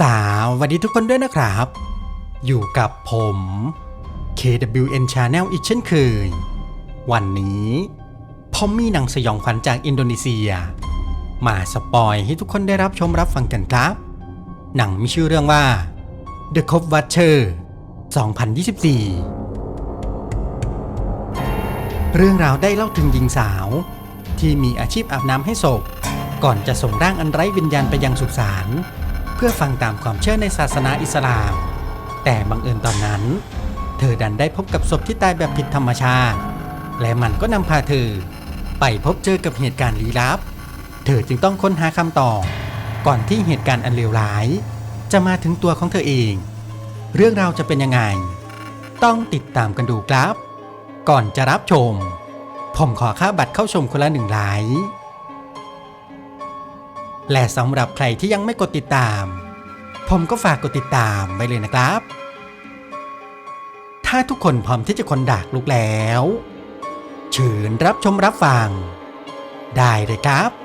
สวัสดีทุกคนด้วยนะครับ อยู่กับผม KWN Channel อีกเช่นเคย วันนี้ผมมีหนังสยองขวัญจากอินโดนีเซีย มาสปอยให้ทุกคนได้รับชมรับฟังกันครับ หนังมีชื่อเรื่องว่า The Cop Watcher 2024 เรื่องราวได้เล่าถึงหญิงสาว ที่มีอาชีพอาบน้ำให้ศพ ก่อนจะส่งร่างอันไร้วิญญาณไปยังสุสาน พื่อฟังตามความเชื่อในศาสนาอิสลาม แต่บังเอิญตอนนั้น เธอดันได้พบกับศพที่ตายแบบผิดธรรมชาติ และมันก็นำพาเธอ ไปพบเจอกับเหตุการณ์ลี้ลับ เธอจึงต้องค้นหาคำตอบก่อนที่เหตุการณ์อันเลวร้าย จะมาถึงตัวของเธอเอง เรื่องราวจะเป็นยังไง ต้องติดตามกันดูครับ ก่อนจะรับชม ผมขอค่าบัตรเข้าชมคนละหนึ่งไลค์ และสำหรับใครที่ยังไม่กดติดตาม ผมก็ฝากกดติดตามไว้เลยนะครับ ถ้าทุกคนพร้อมที่จะคนดากลุกแล้วเชิญรับชมรับฟัง ได้เลยครับ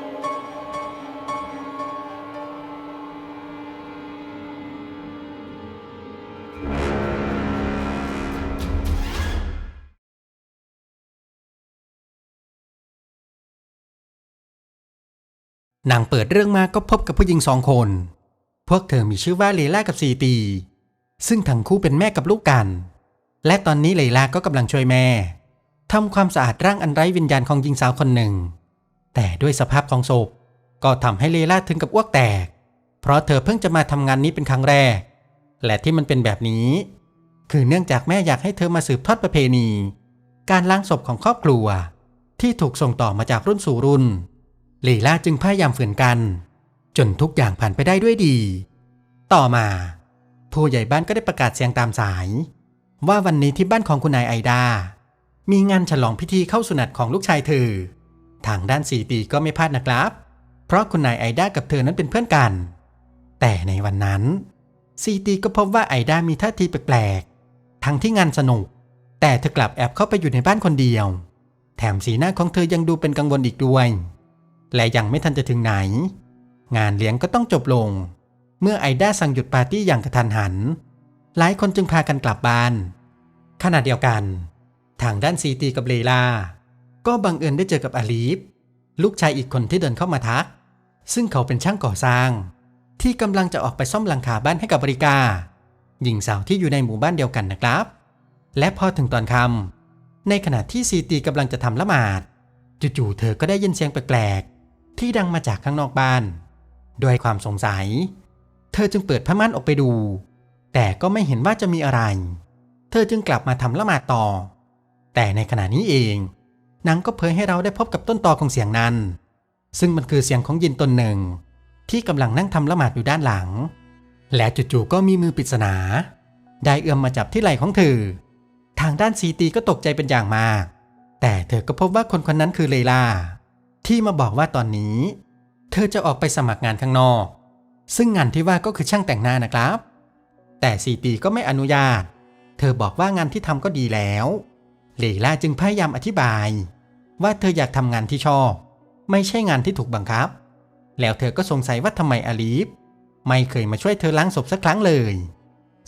นางเปิดเรื่องมาก็พบกับผู้หญิงสองคน พวกเธอมีชื่อว่าเลล่ากับซีตี ซึ่งทั้งคู่เป็นแม่กับลูกกัน และตอนนี้เลล่าก็กำลังช่วยแม่ทำความสะอาดร่างอันไร้วิญญาณของหญิงสาวคนหนึ่ง แต่ด้วยสภาพของศพก็ทำให้เลล่าถึงกับอ้วกแตก เพราะเธอเพิ่งจะมาทำงานนี้เป็นครั้งแรก และที่มันเป็นแบบนี้ คือเนื่องจากแม่อยากให้เธอมาสืบทอดประเพณี การล้างศพของครอบครัว ที่ถูกส่งต่อมาจากรุ่นสู่รุ่น ลีลาจึงพยายามฝืนกัน จนทุกอย่างผ่านไปได้ด้วยดี ต่อมา ผู้ใหญ่บ้านก็ได้ประกาศเสียงตามสาย ว่าวันนี้ที่บ้านของคุณนายไอดา มีงานฉลองพิธีเข้าสุนัตของลูกชายเธอ ทางด้านสีตีก็ไม่พลาดนะครับ เพราะคุณนายไอดากับเธอนั้นเป็นเพื่อนกัน แต่ในวันนั้นซีตีก็พบว่าไอดามีท่าทีแปลกๆ ทั้งที่งานสนุก แต่เธอกลับแอบเข้าไปอยู่ในบ้านคนเดียว แถมสีหน้าของเธอยังดูเป็นกังวลอีกด้วย และยังไม่ทันจะถึงไหน งานเลี้ยงก็ต้องจบลง เมื่อไอด้าสั่งหยุดปาร์ตี้อย่างกระทันหัน หลายคนจึงพากันกลับบ้าน ขณะเดียวกัน ทางด้านซีตีกับเลลา ก็บังเอิญได้เจอกับอาลีฟ ลูกชายอีกคนที่เดินเข้ามาทัก ซึ่งเขาเป็นช่างก่อสร้าง ที่กำลังจะออกไปซ่อมหลังคาบ้านให้กับบริกา หญิงสาวที่อยู่ในหมู่บ้านเดียวกันนะครับ และพอถึงตอนค่ำในขณะที่ซีตีกำลังจะทำละหมาดจู่ๆเธอก็ได้ยินเสียงแปลกๆ ที่ดังมาจากข้างนอกบ้านด้วยความสงสัย เธอจึงเปิดผ้าม่านออกไปดู แต่ก็ไม่เห็นว่าจะมีอะไร เธอจึงกลับมาทำละหมาดต่อ แต่ในขณะนี้เองนางก็เผยให้เราได้พบกับต้นตอของเสียงนั้น ซึ่งมันคือเสียงของยินตนหนึ่ง ที่กำลังนั่งทำละหมาดอยู่ด้านหลัง และจู่ๆก็มีมือปริศนา ได้เอื้อมมาจับที่ไหล่ของเธอ ทางด้านซีตีก็ตกใจเป็นอย่างมาก แต่เธอก็พบว่าคนคนนั้นคือเลลา ที่มาบอกว่าตอนนี้ เธอจะออกไปสมัครงานข้างนอก ซึ่งงานที่ว่าก็คือช่างแต่งหน้านะครับ แต่ซีตีก็ไม่อนุญาต เธอบอกว่างานที่ทำก็ดีแล้วเลลาจึงพยายามอธิบาย ว่าเธออยากทำงานที่ชอบ ไม่ใช่งานที่ถูกบังคับ แล้วเธอก็สงสัยว่าทำไมอาลีฟไม่เคยมาช่วยเธอล้างศพสักครั้งเลย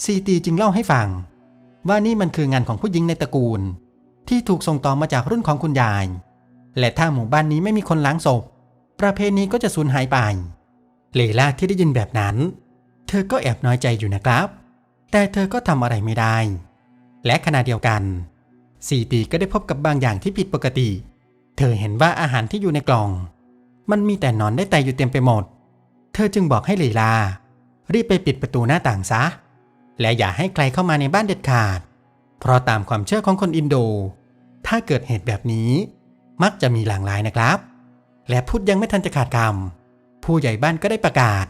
ซีตีจึงเล่าให้ฟัง ว่านี่มันคืองานของผู้หญิงในตระกูล ที่ถูกส่งต่อมาจากรุ่นของคุณยาย และถ้าหมู่บ้านนี้ไม่มีคนล้างศพ ประเพณีก็จะสูญหายไป เลล่าที่ได้ยินแบบนั้น เธอก็แอบน้อยใจอยู่นะครับ แต่เธอก็ทำอะไรไม่ได้ และขณะเดียวกันซีตีก็ได้พบกับบางอย่างที่ผิดปกติ เธอเห็นว่าอาหารที่อยู่ในกล่อง มันมีแต่หนอนได้ไตอยู่เต็มไปหมด เธอจึงบอกให้เลลา รีบไปปิดประตูหน้าต่างซะ และอย่าให้ใครเข้ามาในบ้านเด็ดขาด เพราะตามความเชื่อของคนอินโด ถ้าเกิดเหตุแบบนี้ มักจะมีหลางร้ายนะครับ และพูดยังไม่ทันจะขาดคำผู้ใหญ่บ้านก็ได้ประกาศ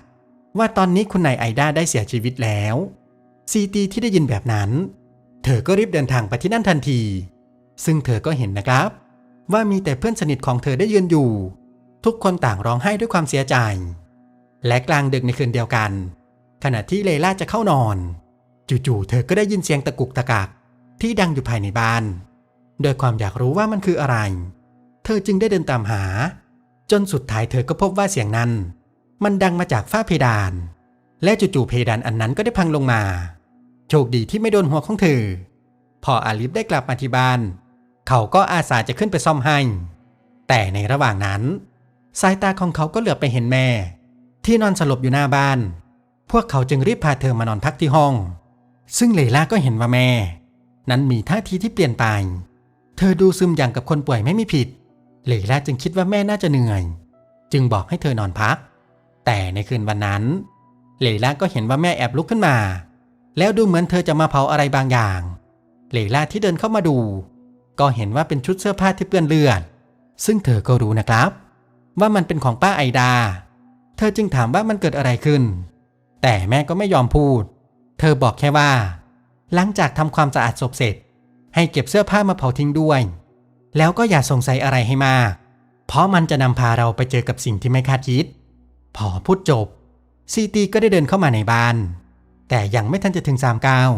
ว่าตอนนี้คุณนายไอด้าได้เสียชีวิตแล้วซีตีที่ได้ยินแบบนั้น เธอก็รีบเดินทางไปที่นั่นทันที ซึ่งเธอก็เห็นนะครับ ว่ามีแต่เพื่อนสนิทของเธอได้ยืนอยู่ ทุกคนต่างร้องไห้ด้วยความเสียใจ และกลางดึกในคืนเดียวกัน ขณะที่เลล่าจะเข้านอน จู่ๆเธอก็ได้ยินเสียงตะกุกตะกักที่ดังอยู่ภายในบ้าน โดยความอยากรู้ว่ามันคืออะไร เธอจึงได้เดินตามหา จนสุดท้ายเธอก็พบว่าเสียงนั้น มันดังมาจากฝ้าเพดาน และจู่ๆเพดานอันนั้นก็ได้พังลงมา โชคดีที่ไม่โดนหัวของเธอ พออาลิฟได้กลับมาที่บ้าน เขาก็อาสาจะขึ้นไปซ่อมให้ แต่ในระหว่างนั้น สายตาของเขาก็เหลือบไปเห็นแม่ ที่นอนสลบอยู่หน้าบ้าน พวกเขาจึงรีบพาเธอมานอนพักที่ห้อง ซึ่งเลล่าก็เห็นว่าแม่ นั้นมีท่าทีที่เปลี่ยนไป เธอดูซึมอย่างกับคนป่วยไม่มีผิด เลล่าจึงคิดว่าแม่น่าจะเหนื่อย จึงบอกให้เธอนอนพัก แต่ในคืนวันนั้น เลล่าก็เห็นว่าแม่แอบลุกขึ้นมา แล้วดูเหมือนเธอจะมาเผาอะไรบางอย่าง เลล่าที่เดินเข้ามาดู ก็เห็นว่าเป็นชุดเสื้อผ้าที่เปื้อนเลือด ซึ่งเธอก็รู้นะครับ ว่ามันเป็นของป้าไอดา เธอจึงถามว่ามันเกิดอะไรขึ้น แต่แม่ก็ไม่ยอมพูด เธอบอกแค่ว่า หลังจากทำความสะอาดศพเสร็จ ให้เก็บเสื้อผ้ามาเผาทิ้งด้วย แล้วก็อย่าสงสัยอะไรให้มาก เพราะมันจะนำพาเราไปเจอกับสิ่งที่ไม่คาดคิด พอพูดจบ ซีตีก็ได้เดินเข้ามาในบ้าน แต่ยังไม่ทันจะถึงสามก้าว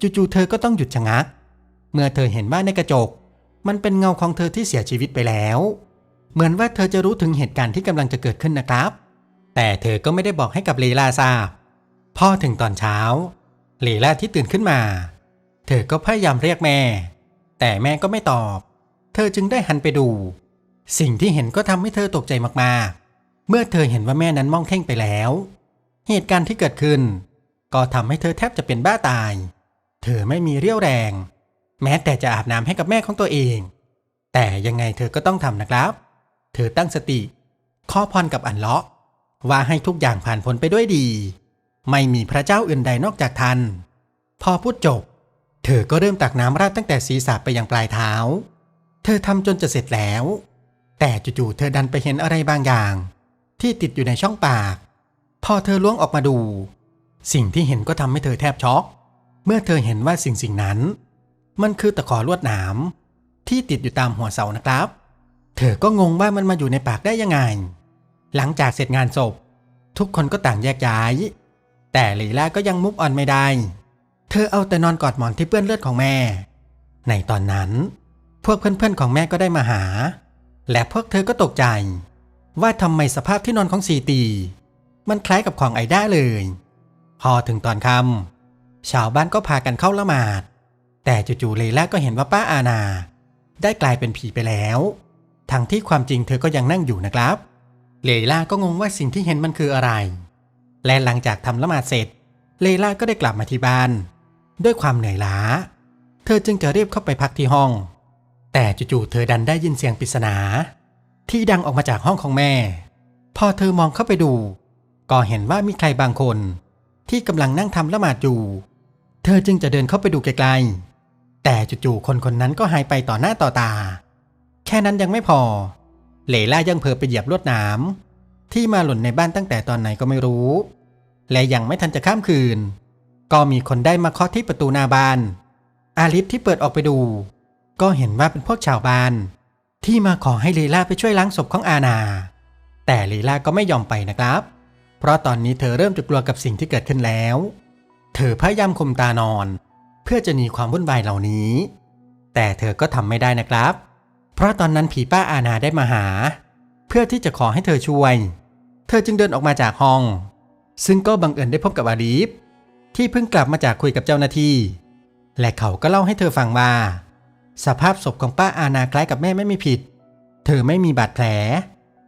จู่ๆเธอก็ต้องหยุดชะงัก เมื่อเธอเห็นว่าในกระจก มันเป็นเงาของเธอที่เสียชีวิตไปแล้ว เหมือนว่าเธอจะรู้ถึงเหตุการณ์ที่กำลังจะเกิดขึ้นนะครับ แต่เธอก็ไม่ได้บอกให้กับเลลาทราบพอถึงตอนเช้า เลลาที่ตื่นขึ้นมา เธอก็พยายามเรียกแม่ แต่แม่ก็ไม่ตอบ เธอจึงได้หันไปดู สิ่งที่เห็นก็ทำให้เธอตกใจมากๆ เมื่อเธอเห็นว่าแม่นั้นมองเท่งไปแล้ว เหตุการณ์ที่เกิดขึ้น ก็ทำให้เธอแทบจะเป็นบ้าตาย เธอไม่มีเรี่ยวแรง แม้แต่จะอาบน้ำให้กับแม่ของตัวเอง แต่ยังไงเธอก็ต้องทำนะครับ เธอตั้งสติ ข้อพรกับอันเลาะว่าให้ทุกอย่างผ่านพ้นไปด้วยดี ไม่มีพระเจ้าอื่นใดนอกจากท่าน พอพูดจบ เธอก็เริ่มตักน้ำราดตั้งแต่ศีรษะไปยังปลายเท้า เธอทำจนจะเสร็จแล้ว แต่จู่ๆเธอดันไปเห็นอะไรบางอย่าง ที่ติดอยู่ในช่องปาก พอเธอล้วงออกมาดู สิ่งที่เห็นก็ทำให้เธอแทบช็อก เมื่อเธอเห็นว่าสิ่งสิ่งนั้น มันคือตะขอลวดหนามที่ติดอยู่ตามหัวเสานะครับ เธอก็งงว่ามันมาอยู่ในปากได้ยังไง หลังจากเสร็จงานศพ ทุกคนก็ต่างแยกย้าย แต่ลีลาก็ยังมุกออนไม่ได้ เธอเอาแต่นอนกอดหมอนที่เปื้อนเลือดของแม่ ในตอนนั้น พวกเพื่อนๆของแม่ก็ได้มาหา และพวกเธอก็ตกใจ ว่าทำไมสภาพที่นอนของสีตี มันคล้ายกับของไอด้าเลย พอถึงตอนค่ำชาวบ้านก็พากันเข้าละหมาด แต่จู่ๆเลล่าก็เห็นว่าป้าอาณาได้กลายเป็นผีไปแล้ว ทั้งที่ความจริงเธอก็ยังนั่งอยู่นะครับ เลล่าก็งงว่าสิ่งที่เห็นมันคืออะไร และหลังจากทำละหมาดเสร็จ เลล่าก็ได้กลับมาที่บ้าน ด้วยความเหนื่อยล้า เธอจึงจะรีบเข้าไปพักที่ห้อง แต่จู่ๆเธอดันได้ยินเสียงปริศนา ที่ดังออกมาจากห้องของแม่ พอเธอมองเข้าไปดู ก็เห็นว่ามีใครบางคน ที่กำลังนั่งทำละหมาดอยู่ เธอจึงจะเดินเข้าไปดูไกลๆ แต่จู่ๆคนคนนั้นก็หายไปต่อหน้าต่อตา แค่นั้นยังไม่พอ เลล่ายังเผลอไปเหยียบลวดหนามที่มาหล่นในบ้านตั้งแต่ตอนไหนก็ไม่รู้ และยังไม่ทันจะข้ามคืน ก็มีคนได้มาเคาะที่ประตูหน้าบ้าน อาลิฟที่เปิดออกไปดู ก็เห็นว่าเป็นพวกชาวบ้าน ที่มาขอให้เลล่าไปช่วยล้างศพของอาณา แต่เลล่าก็ไม่ยอมไปนะครับ เพราะตอนนี้เธอเริ่มจะกลัวกับสิ่งที่เกิดขึ้นแล้ว เธอพยายามข่มตานอน เพื่อจะหนีความวุ่นวายเหล่านี้ แต่เธอก็ทำไม่ได้นะครับ เพราะตอนนั้นผีป้าอาณาได้มาหา เพื่อที่จะขอให้เธอช่วย เธอจึงเดินออกมาจากห้อง ซึ่งก็บังเอิญได้พบกับอาลีฟที่เพิ่งกลับมาจากคุยกับเจ้าหน้าที่ และเขาก็เล่าให้เธอฟังว่า สภาพศพของป้าอาณาคล้ายกับแม่ไม่มีผิด เธอไม่มีบาดแผล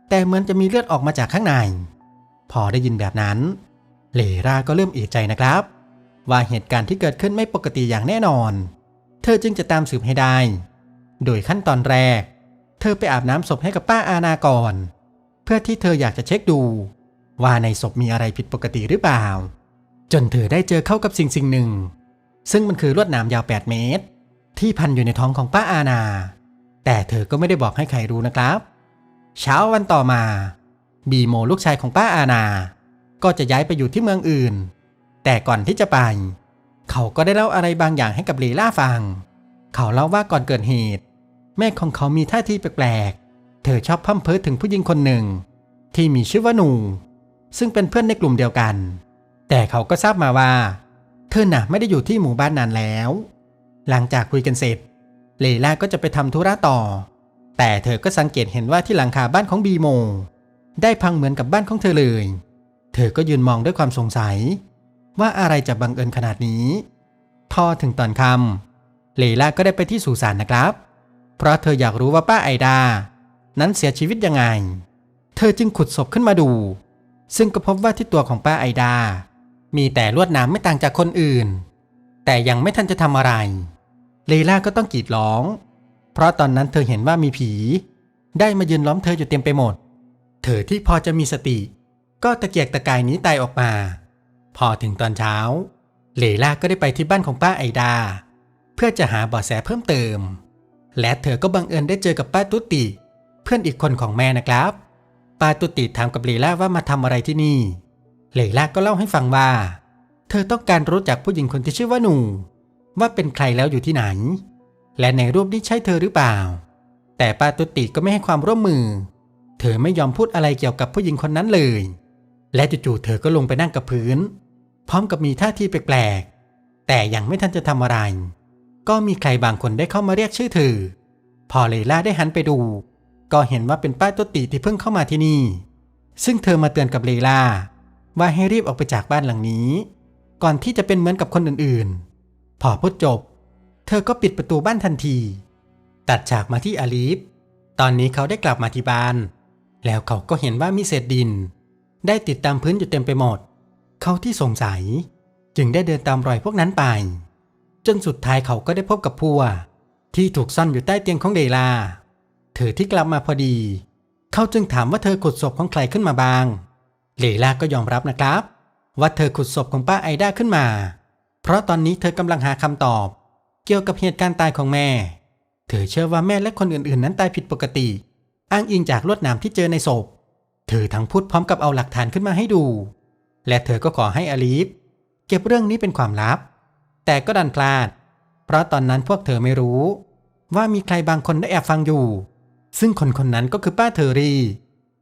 แต่เหมือนจะมีเลือดออกมาจากข้างใน พอได้ยินแบบนั้น เลราก็เริ่มเอะใจนะครับ ว่าเหตุการณ์ที่เกิดขึ้นไม่ปกติอย่างแน่นอน เธอจึงจะตามสืบให้ได้ โดยขั้นตอนแรก เธอไปอาบน้ำศพให้กับป้าอาณาก่อน เพื่อที่เธออยากจะเช็คดู ว่าในศพมีอะไรผิดปกติหรือเปล่า จนเธอได้เจอเข้ากับสิ่งสิ่งหนึ่ง ซึ่งมันคือลวดหนามยาว 8 เมตร ที่พันอยู่ในท้องของป้าอาณา แต่เธอก็ไม่ได้บอกให้ใครรู้นะครับ เช้าวันต่อมา บีโมลูกชายของป้าอาณา ก็จะย้ายไปอยู่ที่เมืองอื่น แต่ก่อนที่จะไป เขาก็ได้เล่าอะไรบางอย่างให้กับลีล่าฟัง เขาเล่าว่าก่อนเกิดเหตุ แม่ของเขามีท่าทีแปลกๆ เธอชอบพั่มเพ้อถึงผู้หญิงคนหนึ่ง ที่มีชื่อว่าหนู ซึ่งเป็นเพื่อนในกลุ่มเดียวกัน แต่เขาก็ทราบมาว่า เธอหน่ะไม่ได้อยู่ที่หมู่บ้านนานแล้ว หลังจากคุยกันเสร็จ เลล่าก็จะไปทำธุระต่อ แต่เธอก็สังเกตเห็นว่าที่หลังคาบ้านของบีโม ได้พังเหมือนกับบ้านของเธอเลย เธอก็ยืนมองด้วยความสงสัย ว่าอะไรจะบังเอิญขนาดนี้พอถึงตอนคำเลล่าก็ได้ไปที่สุสานนะครับ เพราะเธออยากรู้ว่าป้าไอดา นั้นเสียชีวิตยังไง เธอจึงขุดศพขึ้นมาดู ซึ่งก็พบว่าที่ตัวของป้าไอดา มีแต่ลวดหนามไม่ต่างจากคนอื่น แต่ยังไม่ทันจะทำอะไร เลล่าก็ต้องกรีดร้อง เพราะตอนนั้นเธอเห็นว่ามีผี ได้มายืนล้อมเธออยู่เต็มไปหมด เธอที่พอจะมีสติ ก็ตะเกียกตะกายหนีตายออกมา พอถึงตอนเช้า เลล่าก็ได้ไปที่บ้านของป้าไอดา เพื่อจะหาเบาะแสเพิ่มเติม และเธอก็บังเอิญได้เจอกับป้าตุติ เพื่อนอีกคนของแม่นะครับ ป้าตุติถามกับเลล่าว่ามาทำอะไรที่นี่ เลล่าก็เล่าให้ฟังว่า เธอต้องการรู้จักผู้หญิงคนที่ชื่อว่าหนู ว่าเป็นใครแล้วอยู่ที่ไหน และในรูปนี้ใช่เธอหรือเปล่า แต่ป้าตุติก็ไม่ให้ความร่วมมือ เธอไม่ยอมพูดอะไรเกี่ยวกับผู้หญิงคนนั้นเลย และจู่ๆเธอก็ลงไปนั่งกับพื้น พร้อมกับมีท่าทีแปลกๆแต่ยังไม่ทันจะทำอะไร ก็มีใครบางคนได้เข้ามาเรียกชื่อเธอ พอเลล่าได้หันไปดู ก็เห็นว่าเป็นป้าตุติที่เพิ่งเข้ามาที่นี่ ซึ่งเธอมาเตือนกับเลล่าว่าให้รีบออกไปจากบ้านหลังนี้ ก่อนที่จะเป็นเหมือนกับคนอื่นๆ พอพูดจบ เธอก็ปิดประตูบ้านทันที ตัดฉากมาที่อาลีฟ ตอนนี้เขาได้กลับมาที่บ้าน แล้วเขาก็เห็นว่ามีเศษดิน ได้ติดตามพื้นอยู่เต็มไปหมด เขาที่สงสัย จึงได้เดินตามรอยพวกนั้นไป จนสุดท้ายเขาก็ได้พบกับพัว ที่ถูกซ่อนอยู่ใต้เตียงของเดลา เธอที่กลับมาพอดี เขาจึงถามว่าเธอขุดศพของใครขึ้นมาบ้างเลลาก็ยอมรับนะครับ ว่าเธอขุดศพของป้าไอด้าขึ้นมา เพราะตอนนี้เธอกำลังหาคำตอบ เกี่ยวกับเหตุการณ์ตายของแม่ เธอเชื่อว่าแม่และคนอื่นๆ นั้นตายผิดปกติ อ้างอิงจากลวดหนามที่เจอในศพ เธอทั้งพูดพร้อมกับเอาหลักฐานขึ้นมาให้ดู และเธอก็ขอให้อลีฟเก็บเรื่องนี้เป็นความลับ แต่ก็ดันพลาด เพราะตอนนั้นพวกเธอไม่รู้ ว่ามีใครบางคนได้แอบฟังอยู่ ซึ่งคนคนนั้นก็คือป้าเทอรี่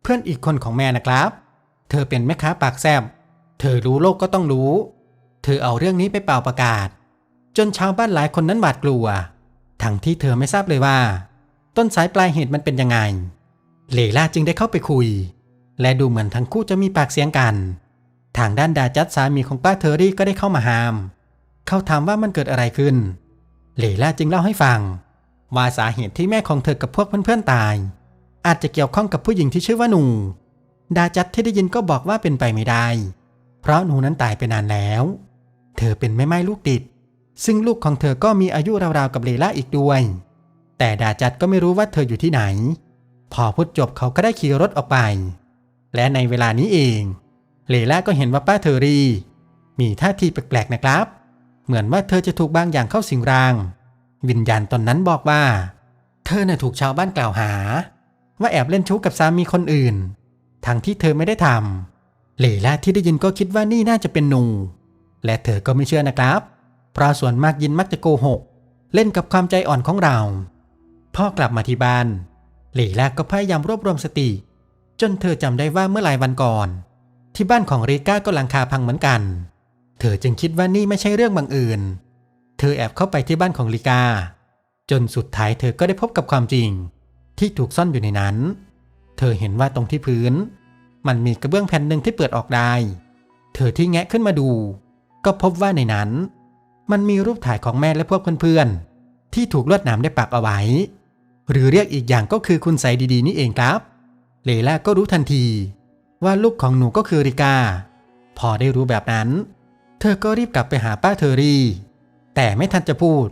เพื่อนอีกคนของแม่นะครับ เธอเป็นแม่ค้าปากแซบเธอรู้โลกก็ต้องรู้ เธอเอาเรื่องนี้ไปเป่าประกาศ จนชาวบ้านหลายคนนั้นหวาดกลัว ทั้งที่เธอไม่ทราบเลยว่า ต้นสายปลายเหตุมันเป็นยังไง เลล่าจึงได้เข้าไปคุย และดูเหมือนทั้งคู่จะมีปากเสียงกัน ทางด้านดาจัดสามีของป้าเทอรี่ก็ได้เข้ามาห้าม เขาถามว่ามันเกิดอะไรขึ้น เลล่าจึงเล่าให้ฟัง ว่าสาเหตุที่แม่ของเธอกับพวกเพื่อนๆตาย อาจจะเกี่ยวข้องกับผู้หญิงที่ชื่อว่าหนูดาจัดที่ได้ยินก็บอกว่าเป็นไปไม่ได้ เพราะหนูนั้นตายไปนานแล้ว เธอเป็นแม่ไม้ลูกติด ซึ่งลูกของเธอก็มีอายุราวๆกับเลล่าอีกด้วย แต่ดาจัดก็ไม่รู้ว่าเธออยู่ที่ไหน พอพูดจบเขาก็ได้ขี่รถออกไป และในเวลานี้เอง เลล่าก็เห็นว่าป้าเทอรี มีท่าทีแปลกๆนะครับ เหมือนว่าเธอจะถูกบางอย่างเข้าสิงร่าง วิญญาณตนนั้นบอกว่า เธอน่ะถูกชาวบ้านกล่าวหา ว่าแอบเล่นชู้กับสามีคนอื่น ทั้งที่เธอไม่ได้ทำเลล่าที่ได้ยินก็คิดว่านี่น่าจะเป็นหนู และเธอก็ไม่เชื่อนะครับ เพราะส่วนมากยินมักจะโกหก เล่นกับความใจอ่อนของเรา พ่อกลับมาที่บ้านเลล่าก็พยายามรวบรวมสติ จนเธอจำได้ว่าเมื่อหลายวันก่อน ที่บ้านของริก้าก็หลังคาพังเหมือนกัน เธอจึงคิดว่านี่ไม่ใช่เรื่องบังเอิญเธอแอบเข้าไปที่บ้านของลิกาจนสุดท้ายเธอก็ได้พบกับความจริง ที่ถูกซ่อนอยู่ในนั้น เธอเห็นว่าตรงที่พื้น มันมีกระเบื้องแผ่นหนึ่งที่เปิดออกได้ เธอที่แงะขึ้นมาดู ก็พบว่าในนั้น มันมีรูปถ่ายของแม่และพวกเพื่อนๆ ที่ถูกลวดหนามได้ปักเอาไว้ หรือเรียกอีกอย่างก็คือคุณใสดีๆนี่เองครับ เลล่าก็รู้ทันที ว่าลูกของหนูก็คือริกา พอได้รู้แบบนั้น เธอก็รีบกลับไปหาป้าเทอรี่ แต่ไม่ทันจะพูด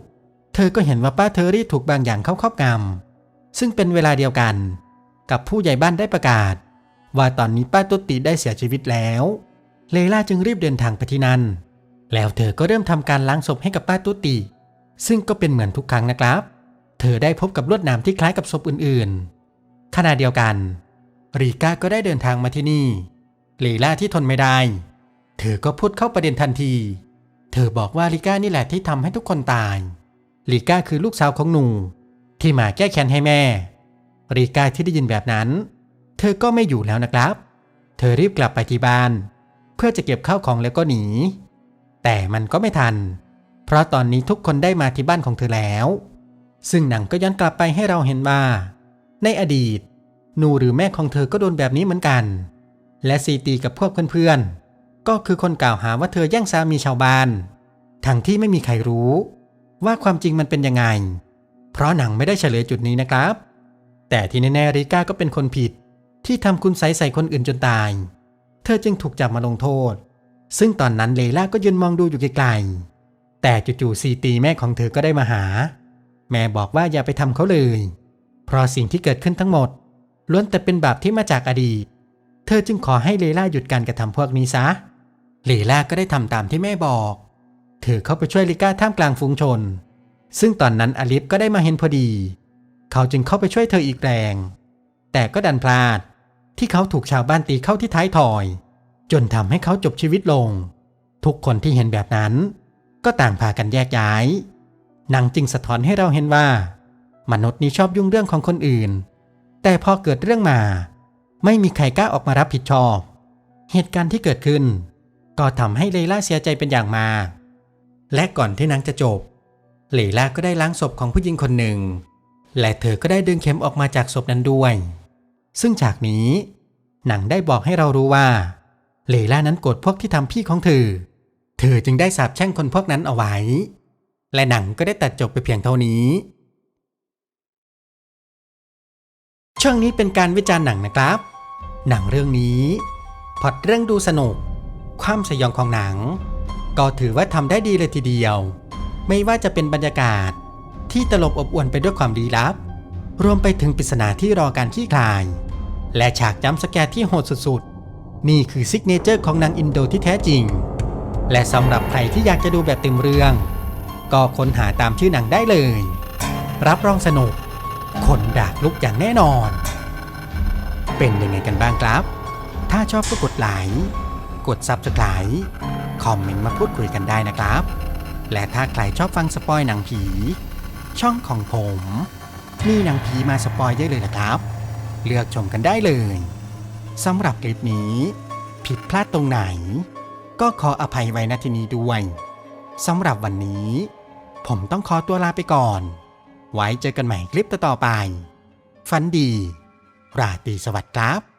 เธอก็เห็นว่าป้าเทอรี่ถูกบางอย่างเข้าครอบงำซึ่งเป็นเวลาเดียวกัน กับผู้ใหญ่บ้านได้ประกาศ ว่าตอนนี้ป้าตุติได้เสียชีวิตแล้วเลล่าจึงรีบเดินทางไปที่นั่น แล้วเธอก็เริ่มทำการล้างศพให้กับป้าตุติซึ่งก็เป็นเหมือนทุกครั้งนะครับ เธอได้พบกับลวดหนามที่คล้ายกับศพอื่นๆขณะเดียวกัน รีก้าก็ได้เดินทางมาที่นี่ เลล่าที่ทนไม่ได้ เธอก็พูดเข้าประเด็นทันที เธอบอกว่าลีก้านี่แหละที่ทำให้ทุกคนตายลีก้าคือลูกสาวของหนู ที่มาแก้แค้นให้แม่ลีก้าที่ได้ยินแบบนั้น เธอก็ไม่อยู่แล้วนะครับ เธอรีบกลับไปที่บ้าน เพื่อจะเก็บข้าวของแล้วก็หนี แต่มันก็ไม่ทัน เพราะตอนนี้ทุกคนได้มาที่บ้านของเธอแล้ว ซึ่งหนังก็ย้อนกลับไปให้เราเห็นว่า ในอดีตหนูหรือแม่ของเธอก็โดนแบบนี้เหมือนกัน และซีตีกับพวกเพื่อนๆ ก็คือคนกล่าวหาว่าเธอแย่งสามีชาวบ้าน ทั้งที่ไม่มีใครรู้ ว่าความจริงมันเป็นยังไง เพราะหนังไม่ได้เฉลยจุดนี้นะครับ แต่ที่แน่ๆริก้าก็เป็นคนผิดที่ทำคุณไสใส่คนอื่นจนตาย เธอจึงถูกจับมาลงโทษ ซึ่งตอนนั้นเลล่าก็ยืนมองดูอยู่ไกลๆแต่จู่ๆซีตีแม่ของเธอก็ได้มาหา แม่บอกว่าอย่าไปทำเขาเลย เพราะสิ่งที่เกิดขึ้นทั้งหมดล้วนแต่เป็นบาปที่มาจากอดีต เธอจึงขอให้เลล่าหยุดการกระทำพวกนี้ซะ เลล่าก็ได้ทำตามที่แม่บอก เธอเข้าไปช่วยลิก้าท่ามกลางฝูงชน ซึ่งตอนนั้นอลิฟก็ได้มาเห็นพอดี เขาจึงเข้าไปช่วยเธออีกแรง แต่ก็ดันพลาดที่เขาถูกชาวบ้านตีเข้าที่ท้ายถอย จนทำให้เขาจบชีวิตลง ทุกคนที่เห็นแบบนั้น ก็ต่างพากันแยกย้ายหนังจึงสะท้อนให้เราเห็นว่า มนุษย์นี้ชอบยุ่งเรื่องของคนอื่น แต่พอเกิดเรื่องมา ไม่มีใครกล้าออกมารับผิดชอบ เหตุการณ์ที่เกิดขึ้น ก็ทำให้เลล่าเสียใจเป็นอย่างมากและก่อนที่หนังจะจบ เลล่าก็ได้ล้างศพของผู้หญิงคนหนึ่ง และเธอก็ได้ดึงเข็มออกมาจากศพนั้นด้วย ซึ่งจากนี้หนังได้บอกให้เรารู้ว่า เลล่านั้นโกรธพวกที่ทำพี่ของเธอ เธอจึงได้สาปแช่งคนพวกนั้นเอาไว้ และหนังก็ได้ตัดจบไปเพียงเท่านี้ ช่วงนี้เป็นการวิจารณ์หนังนะครับ หนังเรื่องนี้พอดเรื่องดูสนุก ความสยองของหนัง ก็ถือว่าทำได้ดีเลยทีเดียว ไม่ว่าจะเป็นบรรยากาศที่ตลบอบอวนไปด้วยความลี้ลับ รวมไปถึงปริศนาที่รอการขี้คลาย และฉากจัมป์สแกที่โหดสุด นี่คือซิกเนเจอร์ของหนังอินโดที่แท้จริง และสำหรับใครที่อยากจะดูแบบเต็มเรื่อง ก็ค้นหาตามชื่อหนังได้เลย รับรองสนุกคนดากลุกอย่างแน่นอน เป็นยังไงกันบ้างครับ ถ้าชอบก็กดไลค์กด Subscribe คอมเมนต์มาพูดคุยกันได้นะครับ และถ้าใครชอบฟังสปอยหนังผี ช่องของผม มีหนังผีมาสปอยได้เลยนะครับ เลือกชมกันได้เลย สำหรับคลิปนี้ ผิดพลาดตรงไหน ก็ขออภัยไว้ณที่นี้ด้วยสำหรับวันนี้ ผมต้องขอตัวลาไปก่อน ไว้เจอกันใหม่คลิปต่อๆไป ฝันดี ราตรีสวัสดิ์ครับ